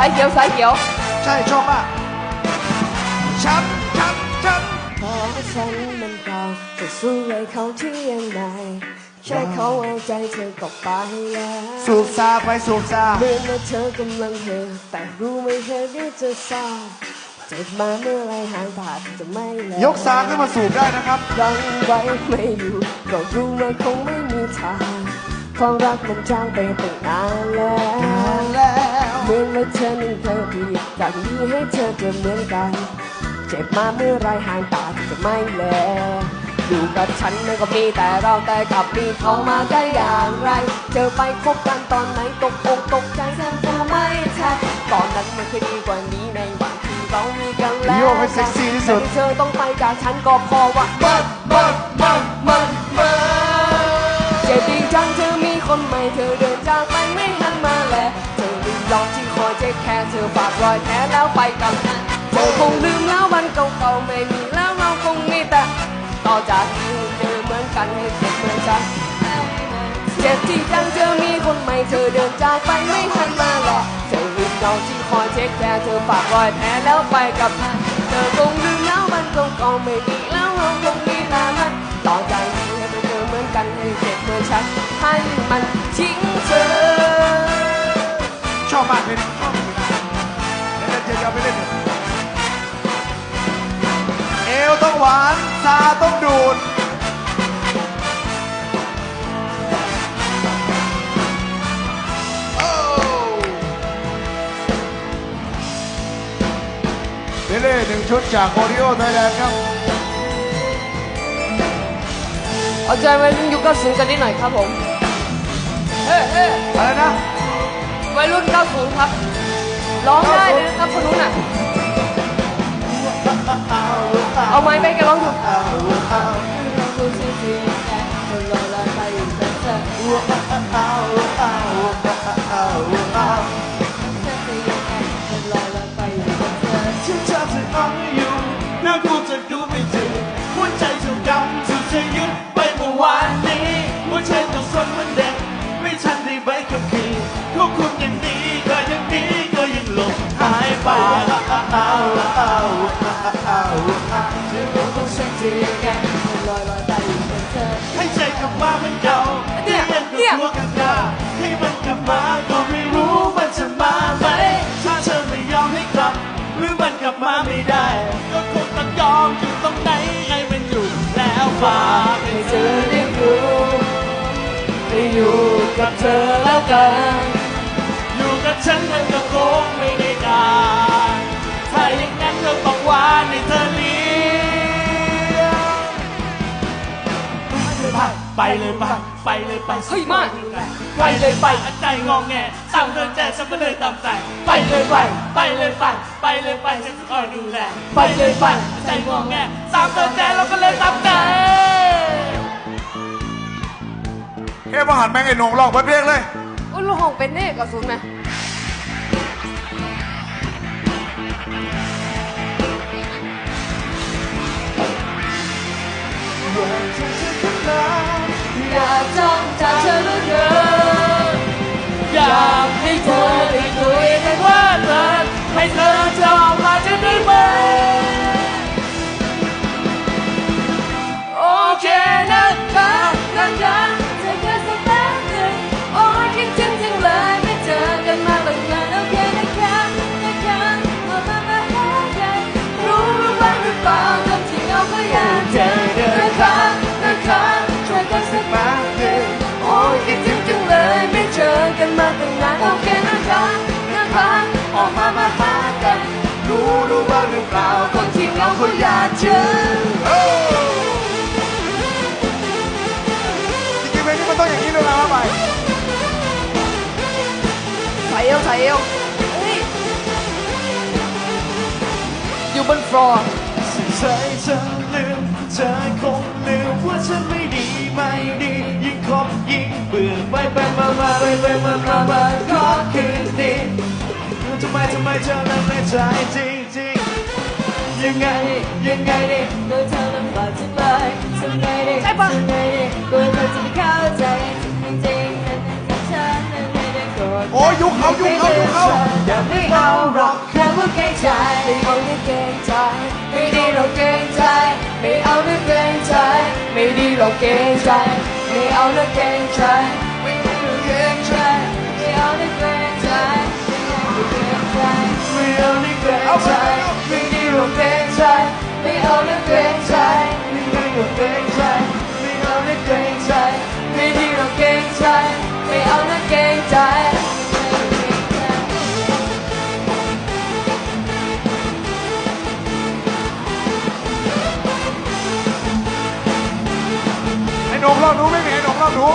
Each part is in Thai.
สายเขียวสายเขียว ใช่ชอบมากฉันฉันฉันเพราะฉันมันเก่าจะสู้ให้เขาที่ยังไงแค่เขาเอาใจเธอก็ไปแล้วสูบซาไปสูบซาเหมือนว่าเธอกำลังเห่อแต่รู้ไหมเธอที่จะเศร้าเจ็บมาเมื่อไรหางตาจะไม่แลยกซาขึ้นมาสูบได้นะครับรังไว้ไม่อยู่ก็รู้ว่าคงไม่มีทางความรักมันจางไปตั้งนานแล้วแล้ว เหมือนว่าเธอนั้นเคยดีอยากมีให้เธอเกิดเหมือนกัน เจ็บมาเมื่อไรห่างตาจะไม่แลอยู่กับฉันมันก็มีแต่เราแต่กับมีเขามาได้อย่างไร เจอไปคบกันตอนไหนตกอกตกใจแทบจะไม่ทันตอนนั้นมันเคยดีกว่านี้ในวันที่เรามีกันแล้วโยกให้เซ็กซี่ที่สุดแต่เธอต้องไปจากฉันก็พอว่ามันมันมันมันมันเจ็บดีจังเธอมีคนใหม่เธอเดินจากไป เธอลืมยอมที่คอยเจ๊แค่เธอฝากรอยแผลแล้วไปกับนั้นเธอคงลืมแล้ววันเก่าๆไม่มีแล้วเราคงมีแต่ ต่อจากนี้เจอเหมือนกันให้เจ็บเหมือนฉันเจ็บที่จังเธอมีคนใหม่เธอเดินจากไปไม่หันมาแลเธอลืมเราที่คอยเช็คแค่เธอฝากรอยแผลแล้วไปกับมันเธอคงลืมแล้วมันคงก็ไม่ดีแล้วเราคงมีแต่มันต่อจากนี้เธอเหมือนกันให้เจ็บเหมือนฉันให้มันทิ้งเธอ บมากเลยนะชอบเล่นเล่นเดี๋ยวเอาไปเล่นเถอะเอวต้องหวานซาต้องดูดโอ้เล่นๆหนึ่งชุดจากโอริโอไทยแลนด์ครับ เอาใจวัยรุ่นยุค90กันนิดหน่อยครับผม เฮ้เฮ้อะไรนะวัย รุ่นครับร้องได้เลยนะครับคนนู้นน่ะเอาไม้ไปกันร้องดูฉันชอบเธออ้อยู่น่ากลัวจะดูไม่ หายไปให้ใจกลับมาเหมือนเก่าแต่ยังกลัวกันดาให้มันกลับมาก็ไม่รู้มันจะมาไหมถ้าเธอไม่ยอมให้กลับ หรือมันกลับมาไม่ได้ ก็คงต้องยอมอยู่ตรงไหนให้มันอยู่แล้วฝากให้เธอได้รู้ได้อยู่กับเธอแล้วกัน ไปเลยไปเฮ้ยมากไปเลยไปใจงองแงสั่งเดินแต่ฉันก็เลยตามใจไปเลยไปไปเลยไปไปเลยไปฉันจะคอยดูแลไปเลยไปใจงองแงสั่งเดินแต่เราก็เลยตามใจแค่มาหันแม่งไอ้หนงลองไปเพลงเลยโอ้ยลูกห้องเป็นเนี่ย90ไหมอ แป๊บหนึ่งโอ้ยคิดถึงจังเลยไม่เจอกันมาตั้งนานโอเคนะคะนะคะออกมามาหากัน รู้รือว่าหรือเปล่าคนที่เราก็อยากเจอจริงๆเพลงนี้มันต้องอย่างนี้ด้วยนะไปใส่เอวใส่เอวอยู่บนฟลอร์ ใจเธอลืมเธอคงลืมว่าฉันไม่ ดียิ่งคบยิ่งเบื่อไปไปมามาไปไปมามามาขอคืนดีทำไมทำไมเธอนั้นไม่ใจจริงจริงยังไงยังไงดิโดยเธอลำบากจังเลยทำไงดิใช่ะไงดิโดยเธอจะไม่เข้าใจจริงจริงนั้นคือฉันไม่ได้โกรธโอ้ยุคเขายุคเขายุคเขาอย่าไม่เอาหรอกแค่ว่าเกรงใจไม่เอาเกรงใจไม่ดีเราเกรงใจ ไม่เอาเรื่องเกรงใจ ไม่ดีหรอกเกรงใจ ไม่เอาเรื่องเกรงใจ ไม่ต้องเรื่องเกรงใจ ไม่เอาเรื่องเกรงใจ ไม่เอาเรื่องเกรงใจ นงรอบหนูไม่มีไอ้หนงรอบหนู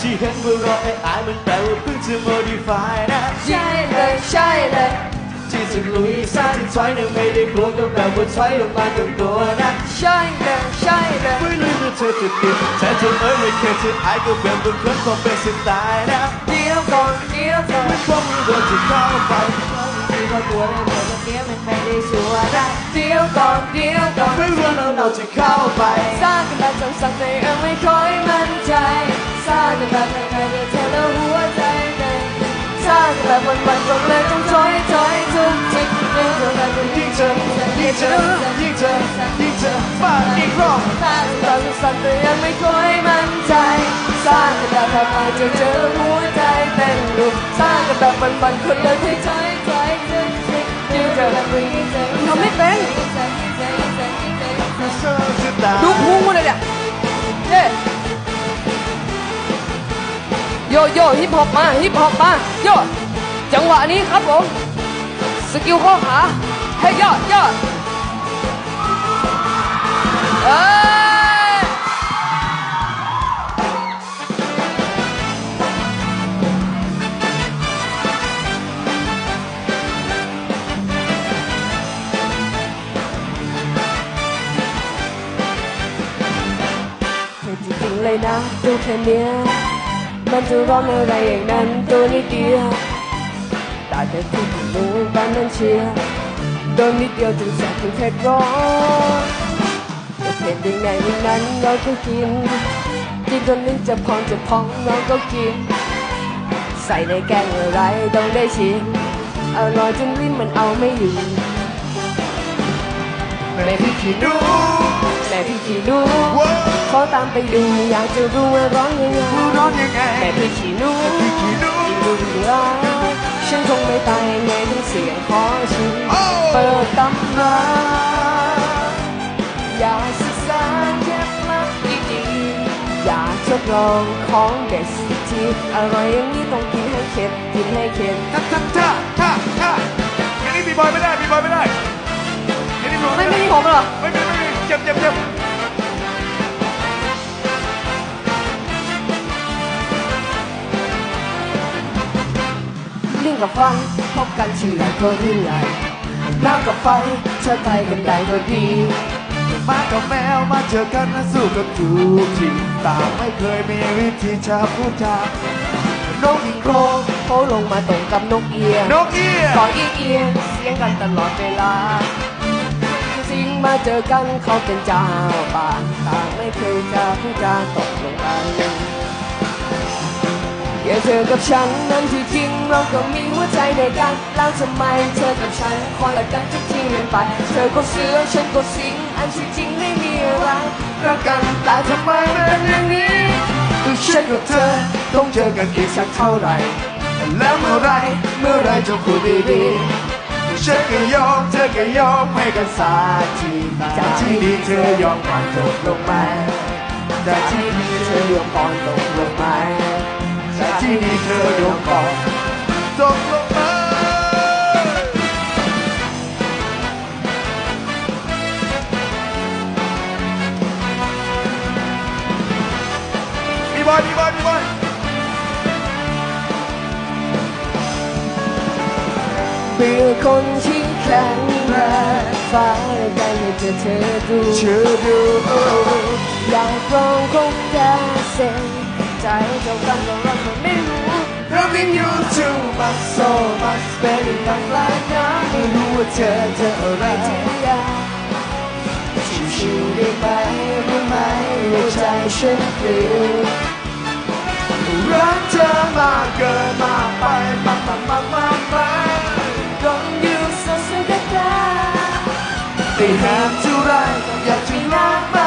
ที่เห็นว่าเราไอ้อายมันแปลว่าเพิ่งจะ modify นะใช่เลยใช่เลยที่จะลุยซ่าที่ถอยนั้นไม่ได้กลัวก็แบบว่าถอยออกมาตรงตัวนะใช่เลยใช่เลยไม่รู้ว่าเธอจะติดแต่เธอเอ้ยไม่เคยจะอายก็แบบบางคนคงเป็นสไตล์นะเดี๋ยวก่อนเดี๋ยวก่อนไม่คงรู้ว่าจะเข้าไป ที่เขาตัวเล่นแต่ก็เดี๋ยวมันไม่ได้ชัวร์ได้เดี๋ยวก่อนเดี๋ยวก่อนไม่รู้ว่าเราจะเข้าไปสร้างกันแบบสั่งๆแต่ยังไม่ค่อยมั่นใจสร้างกันแบบใครๆจะเทแล้วหัวใจเต้นสร้างกันแบบวันๆก็เลยต้องถอยถอยทุกทีเรื่องเดียวกันยิ่งเจอยิ่งเจอยิ่งเจอยิ่งเจอมาอีกรอบสร้างกันแบบสั่นแต่ยังไม่ค่อยมั่นใจ สร้างกันแบบใครๆจะเจอหัวใจเต้นรูสร้างกันแบบวันๆคนเลยถอยถอยทุกทีเรื่องเดียวกันเป็นยิ่งเจอทำไม่เป็นดูพุงมาเลยเนี่ยเย่โยโย่ฮิปฮอปมาฮิปฮอปมาโยจังหวะนี้ครับผมสกิลข้อขาเฮ้ยย่อย่เอ้ย นะตัวแค่เนี้ยมันจะร้องอะไรอย่างนั้นตัวนิดเดียวแต่แต่ที่ผมรู้บ้านนั้นเชียร์โดนนิดเดียวจึงแสบถึงเผ็ดร้อนจะเผ็ดยังไงวันนั้นเราก็กินกินจนลิ้นจะพองจะพองเราก็กิน ใส่ในแกงอะไรต้องได้ชิมอร่อยจนลิ้นมันเอาไม่อยู่แม่พี่ขี้หนูแม่พี่ขี้รู้ว้าวข อตามไปดู อยากจะรู้ว่าร้องยังไงรู้ร้อนยังไงแม่พี่ขี้รู้พี่ขี้หนูยิ่งดูยิ่งรักฉันคงไม่ตายไงถึงเสียงของฉันโอ้เปิดตำราอยากศึกษาเคล็ดลับดีๆอยากทดลองของเด็ดสิทีอร่อยอย่างนี้ต้องกินให้เข็ดกินให้เข็ดท่าท่าท่าท่าท่าอย่างนี้บีบอยไม่ได้บีบอยไม่ได้อย่างนี้บีบอยไม่ไม่ไม่ได้มีผมเหรอไม่ไม่ไม่ไม่เจ็บเจ็บเจ็บ กับฟันพบกันชื่ออะไรก็ยิ่งใหญ่น้ำกับไฟเธอไปกันได้ก็ดีหมากับแมวมาเจอกันนะสู้กับทุกทีต่างไม่เคยมีวิธีจะพูดจานกอีกโครงเขาลงมาตรงกับนกเอียงนกเอี้ยก่อนเอียงเอียงเสียงกันตลอดเวลาสิ่งมาเจอกันเขาเป็นเจ้าป่าต่างไม่เคยจะพูดจาตกลงกัน อย่าเธอกับฉันนั้นที่จริงเราก็มีหัวใจในกัน แล้วทำไมเธอกับฉันคอยละกันทุกทีเรียนไป เธอก็เสือฉันก็สิง อันที่จริงไม่มีอะไรรักกันแต่ทำไมเป็นอย่างนี้ฉันกับเธอต้องเจอกันอีกสักเท่าไหร่ แล้วเมื่อไรเมื่อไรจะคุยดีๆฉันก็ยอมเธอก็ยอมให้กันสักทีจากที่ดีเธอยอมก่อนจบลงมาจากที่ดีเธอยอมก่อนตกลงมาจาก ที่ดีเธอยอมก่อนตกลงมามีบอยมีบอยมีบอยเพื่อคนที่แข็งแรงฟ้าและใจให้เธอเธอดูเชื่อดูอยากลองคงแค่เส้นใจเจ้ากันก็รัก Loving you too much so much baby ตั้งหลายครั้งไม่รู้ว่าเธอเจออะไรที่อยากชิวๆได้ไหมรู้ไหมว่าใจฉันเปลี่ยนรักเธอมากเกินมากไปมากมากมากมากไป Don't you so so that ได้ห้ามเท่า